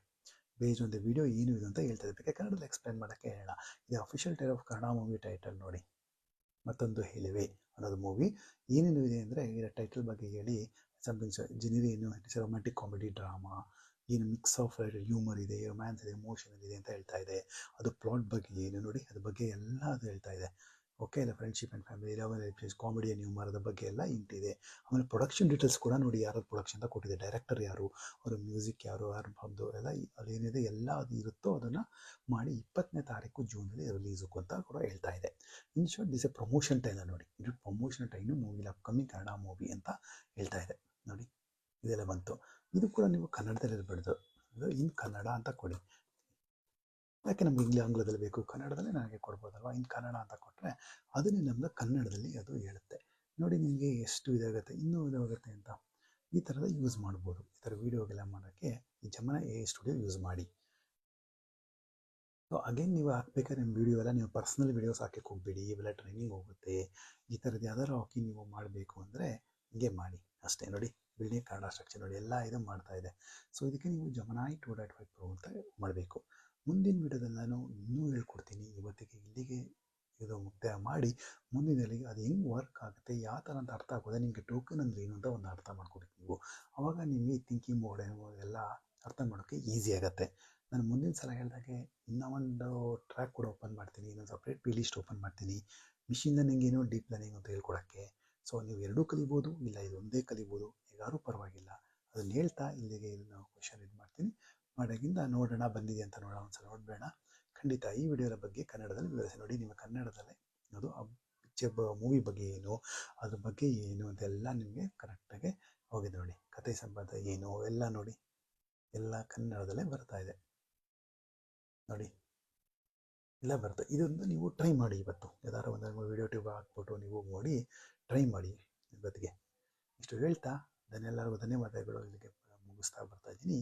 ಬೇಜ್ ಒಂದು ವಿಡಿಯೋ ಏನು ಇದು ಅಂತ ಹೇಳ್ತಾ ಇದೆ ಬೇಕಾದ್ರೆ ಕನ್ನಡದಲ್ಲಿ ಎಕ್ಸ್ಪ್ಲೇನ್ ಮಾಡೋಕ್ಕೆ ಹೇಳೋಣ ಇದು official trailer of Kannada movie title ನೋಡಿ. ಮತ್ತೊಂದು ಹೇಳಿವೆ ಅನ್ನೋದು ಮೂವಿ ಏನೇನು ಇದೆ ಅಂದರೆ ಇದರ ಟೈಟಲ್ ಬಗ್ಗೆ ಹೇಳಿ. ಸಮಥಿಂಗ್ಸ್ ಜನರಿ ಏನು ರೊಮ್ಯಾಂಟಿಕ್ ಕಾಮಿಡಿ ಡ್ರಾಮಾ ಏನು ಮಿಕ್ಸ್ ಆಫ್ ಹ್ಯೂಮರ್ ಇದೆ ರೊಮ್ಯಾನ್ಸ್ ಇದೆ ಎಮೋಷನ್ ಇದೆ ಅಂತ ಹೇಳ್ತಾ ಇದೆ. ಅದು ಪ್ಲಾಟ್ ಬಗ್ಗೆ ಏನು ನೋಡಿ, ಅದ್ರ ಬಗ್ಗೆ ಎಲ್ಲ ಅದು ಹೇಳ್ತಾ ಇದೆ. ಓಕೆ ಇಲ್ಲ friendship and family, love and comedy and humour ಬಗ್ಗೆ ಎಲ್ಲ ಇಂಟಿದೆ ಆಮೇಲೆ ಪ್ರೊಡಕ್ಷನ್ ಡೀಟೇಲ್ಸ್ ಕೂಡ ನೋಡಿ ಯಾರು ಪ್ರೊಡಕ್ಷನ್ ಅಂತ ಕೊಟ್ಟಿದೆ ಡೈರೆಕ್ಟರ್ ಯಾರು, ಅವರು ಮ್ಯೂಸಿಕ್ ಯಾರು ಯಾರು ಬಂದು ಎಲ್ಲ ಅದೇನಿದೆ ಎಲ್ಲ ಅದು ಇರುತ್ತೋ ಅದನ್ನು ಮಾಡಿ ಇಪ್ಪತ್ತನೇ ತಾರೀಕು ಜೂನಲ್ಲಿ ರಿಲೀಸು ಅಂತ ಕೂಡ ಹೇಳ್ತಾ ಇದೆ. In short this a promotion time ನೋಡಿ. ಇದು ಪ್ರಮೋಷನ್ ಟೈನು ಮೂವಿ ಅಪ್ಕಮಿಂಗ್ ಕನ್ನಡ ಮೂವಿ ಅಂತ ಹೇಳ್ತಾ ಇದೆ. ನೋಡಿ, ಇದೆಲ್ಲ ಬಂತು. ಇದು ಕೂಡ ನೀವು ಕನ್ನಡದಲ್ಲಿ ಇರಬಾರ್ದು ಇನ್ ಕನ್ನಡ ಅಂತ ಕೊಡಿ. ಯಾಕೆ ನಮ್ಗೆ ಇಂಗ್ಲಿ ಆಂಗ್ಲದಲ್ಲಿ ಬೇಕು? ಕನ್ನಡದಲ್ಲಿ ನನಗೆ ಕೊಡ್ಬೋದಲ್ವಾ? ಇನ್ನು ಕನ್ನಡ ಅಂತ ಕೊಟ್ಟರೆ ಅದನ್ನೇ ನಮ್ಗೆ ಕನ್ನಡದಲ್ಲಿ ಅದು ಹೇಳುತ್ತೆ. ನೋಡಿ ನಿಮಗೆ ಎಷ್ಟು ಇದಾಗುತ್ತೆ, ಇನ್ನೂ ಇದಾಗುತ್ತೆ ಅಂತ. ಈ ಥರದ ಯೂಸ್ ಮಾಡ್ಬೋದು. ಈ ಥರ ವೀಡಿಯೋಗೆಲ್ಲ ಮಾಡೋಕ್ಕೆ ಈ ಜಮನ ಎ ಸ್ಟುಡಿಯೋ ಯೂಸ್ ಮಾಡಿ. ಸೊ ಅಗೇನ್ ನೀವು ಹಾಕ್ಬೇಕಾದ್ರೆ ನಿಮ್ಮ ವೀಡಿಯೋ ಎಲ್ಲ ನೀವು ಪರ್ಸ್ನಲ್ ವೀಡಿಯೋಸ್ ಹಾಕಕ್ಕೆ ಹೋಗಬೇಡಿ. ಇವೆಲ್ಲ ಟ್ರೈನಿಂಗ್ ಹೋಗುತ್ತೆ. ಈ ಥರದ್ದು ಯಾವ್ದಾದ್ರು ಹಾಕಿ ನೀವು ಮಾಡಬೇಕು ಅಂದರೆ ಹಿಂಗೆ ಮಾಡಿ. ಅಷ್ಟೇ ನೋಡಿ, ಬಿಲ್ಡಿಂಗ್ ಕನ್ನಡ ಸ್ಟ್ರಕ್ಚರ್ ನೋಡಿ, ಎಲ್ಲ ಇದು ಮಾಡ್ತಾ ಇದೆ. ಸೊ ಇದಕ್ಕೆ ನೀವು Gemini two dot five pro ಅಂತ ಮಾಡಬೇಕು. ಮುಂದಿನ ವಿಡಿಯೋದಲ್ಲಿ ನಾನು ಇನ್ನೂ ಹೇಳ್ಕೊಡ್ತೀನಿ. ಇವತ್ತಿಗೆ ಇಲ್ಲಿಗೆ ಇದು ಮುಕ್ತಾಯ ಮಾಡಿ ಮುಂದಿನಲ್ಲಿ ಅದು ಹೆಂಗೆ ವರ್ಕ್ ಆಗುತ್ತೆ, ಯಾವ ಥರ ಅಂತ ಅರ್ಥ ಆಗೋದೆ ನಿಮಗೆ ಟೋಕನ್ ಅಂದರೆ ಏನು ಅಂತ ಒಂದು ಅರ್ಥ ಮಾಡ್ಕೊಬೇಕು ನೀವು. ಆವಾಗ ನಿಮಗೆ ಥಿಂಕಿಂಗ್ ಏನು ಎಲ್ಲ ಅರ್ಥ ಮಾಡೋಕ್ಕೆ ಈಸಿ ಆಗುತ್ತೆ. ನಾನು ಮುಂದಿನ ಸಲ ಹೇಳಿದಾಗೆ ಇನ್ನೂ ಒಂದು ಟ್ರ್ಯಾಕ್ ಕೂಡ ಓಪನ್ ಮಾಡ್ತೀನಿ, ಇನ್ನೊಂದು ಸಪ್ರೇಟ್ ಪ್ಲೇ ಲಿಸ್ಟ್ ಓಪನ್ ಮಾಡ್ತೀನಿ. ಮಿಷಿನ್ ಲರ್ನಿಂಗ್ ಏನು ಡೀಪ್ ಲರ್ನಿಂಗ್ ಅಂತ ಹೇಳ್ಕೊಡೋಕ್ಕೆ. ಸೊ ನೀವು ಎರಡೂ ಕಲಿಬೋದು, ಇಲ್ಲ ಇದೊಂದೇ ಕಲಿಬೋದು ಯಾರೂ ಪರವಾಗಿಲ್ಲ. ಅದನ್ನು ಹೇಳ್ತಾ ಇಲ್ಲಿಗೆ ಇದನ್ನು ಕ್ವಶನ್ ಇದು ಮಾಡ್ತೀನಿ. ಮಾಡೋದ್ರಿಂದ ನೋಡೋಣ, ಬಂದಿದೆ ಅಂತ ನೋಡೋಣ, ಒಂದ್ಸಲ ನೋಡಬೇಡ. ಖಂಡಿತ ಈ ವಿಡಿಯೋದ ಬಗ್ಗೆ ಕನ್ನಡದಲ್ಲಿ ವಿವರಿಸಿ ನೋಡಿ. ನಿಮ್ಮ ಕನ್ನಡದಲ್ಲೇ ಅದು ಪಿಕ್ಚರ್ ಮೂವಿ ಬಗ್ಗೆ ಏನು, ಅದ್ರ ಬಗ್ಗೆ ಏನು ಅದೆಲ್ಲ ನಿಮಗೆ ಕರೆಕ್ಟಾಗಿ ಹೋಗಿದೆ ನೋಡಿ. ಕತೆ ಸಂಬಂಧ ಏನು, ಎಲ್ಲ ನೋಡಿ. ಎಲ್ಲ ಕನ್ನಡದಲ್ಲೇ ಬರ್ತಾ ಇದೆ. ನೋಡಿ. ಎಲ್ಲ ಬರುತ್ತೆ. ಇದೊಂದು ನೀವು ಟ್ರೈ ಮಾಡಿ ಇವತ್ತು. ಯಾರು ಒಂದು ವಿಡಿಯೋ ಟ್ಯೂಬ್ ಹಾಕ್ಬಿಟ್ಟು ನೀವು ನೋಡಿ ಟ್ರೈ ಮಾಡಿ ಇವತ್ತಿಗೆ. ಇಷ್ಟು ಹೇಳ್ತಾ ಧನ್ಯೆಲ್ಲರಿಗೂ ಧನ್ಯವಾದಗಳು. ಇಲ್ಲಿಗೆ ಮುಗಿಸ್ತಾ ಬರ್ತಾ ಇದ್ದೀನಿ.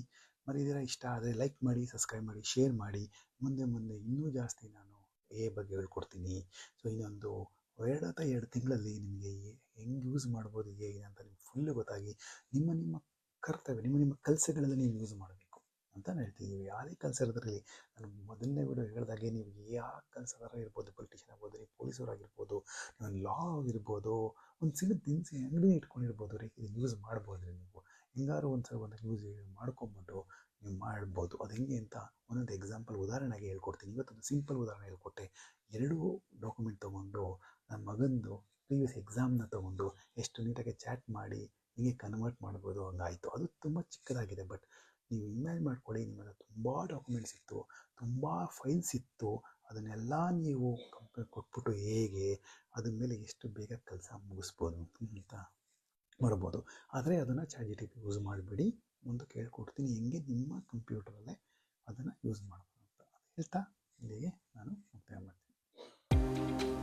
ಮರಿದಿರ ಇಷ್ಟ ಆದರೆ ಲೈಕ್ ಮಾಡಿ ಸಬ್ಸ್ಕ್ರೈಬ್ ಮಾಡಿ ಶೇರ್ ಮಾಡಿ. ಮುಂದೆ ಮುಂದೆ ಇನ್ನೂ ಜಾಸ್ತಿ ನಾನು ಎ ಬಗ್ಗೆ ಹೇಳ್ಕೊಡ್ತೀನಿ. ಸೊ ಇನ್ನೊಂದು ಎರಡು ಅಥವಾ ಎರಡು ತಿಂಗಳಲ್ಲಿ ನಿಮಗೆ ಹೆಂಗೆ ಯೂಸ್ ಮಾಡ್ಬೋದು, ಹೇಗೆ ಅಂತ ನಿಮ್ಗೆ ಫುಲ್ಲು ಗೊತ್ತಾಗಿ ನಿಮ್ಮ ನಿಮ್ಮ ಕರ್ತವ್ಯ, ನಿಮ್ಮ ನಿಮ್ಮ ಕೆಲಸಗಳಲ್ಲಿ ನೀವು ಯೂಸ್ ಮಾಡಬೇಕು ಅಂತ ಹೇಳ್ತಿದ್ದೀವಿ ಯಾವುದೇ ಕೆಲಸ ಇರೋದ್ರಲ್ಲಿ ನಾನು ಮೊದಲನೇ ವಿಡಿಯೋ ಹೇಳಿದಾಗೆ ನೀವು ಯಾವ ಕೆಲಸದಾರ ಇರ್ಬೋದು ಪೊಲಿಟಿಷಿಯನ್ ಆಗ್ಬೋದು ನೀವು ಪೊಲೀಸರಾಗಿರ್ಬೋದು ನೀವು ಲಾ ಆಗಿರ್ಬೋದು, ಒಂದು ಸಿಗದ ದಿನಸಿ ಅಂಗಡಿ ಇಟ್ಕೊಂಡಿರ್ಬೋದು ರೀ ಇದು ಯೂಸ್ ಮಾಡ್ಬೋದು ರೀ ನೀವು. ಹೆಂಗಾರು ಒಂದು ಸಲ ಒಂದು ಯೂಸ್ ಮಾಡ್ಕೊಂಬಿಟ್ಟು ನೀವು ಮಾಡ್ಬೋದು. ಅದು ಹೆಂಗೆ ಅಂತ ಒಂದೊಂದು ಎಕ್ಸಾಂಪಲ್ ಉದಾಹರಣೆಗೆ ಹೇಳ್ಕೊಡ್ತೀನಿ. ಇವತ್ತೊಂದು ಸಿಂಪಲ್ ಉದಾಹರಣೆ ಹೇಳ್ಕೊಟ್ಟೆ. ಎರಡು ಡಾಕ್ಯುಮೆಂಟ್ ತೊಗೊಂಡು ನನ್ನ ಮಗಂದು ಪ್ರೀವಿಯಸ್ ಎಕ್ಸಾಮ್ನ ತೊಗೊಂಡು ಎಷ್ಟು ನೀಟಾಗಿ ಚಾಟ್ ಮಾಡಿ ಹೀಗೆ ಕನ್ವರ್ಟ್ ಮಾಡ್ಬೋದು ಹಂಗಾಯಿತು. ಅದು ತುಂಬ ಚಿಕ್ಕದಾಗಿದೆ ಬಟ್ ನೀವು ಇಮ್ಯಾಜ್ ಮಾಡ್ಕೊಳ್ಳಿ ನಿಮ್ಮ ಹತ್ರ ತುಂಬ ಡಾಕ್ಯುಮೆಂಟ್ಸ್ ಇತ್ತು ತುಂಬ ಫೈಲ್ಸ್ ಇತ್ತು ಅದನ್ನೆಲ್ಲ ನೀವು ಕಂಪೇರ್ ಕೊಟ್ಬಿಟ್ಟು ಹೇಗೆ ಅದ್ರ ಮೇಲೆ ಎಷ್ಟು ಬೇಗ ಕೆಲಸ ಮುಗಿಸ್ಬೋದು ಅಂತ ಬರ್ಬೋದು. ಆದರೆ ಅದನ್ನು chat G T P use ಮಾಡಬೇಡಿ. ಒಂದು ಕೇಳ್ಕೊಡ್ತೀನಿ ಹೆಂಗೆ ನಿಮ್ಮ ಕಂಪ್ಯೂಟರಲ್ಲೇ ಅದನ್ನು ಯೂಸ್ ಮಾಡ್ಬೋದು ಅಂತ. ಹೇಳ್ತಾ ಇಲ್ಲಿಗೆ ನಾನು ಮುಕ್ತಾಯ ಮಾಡ್ತೀನಿ.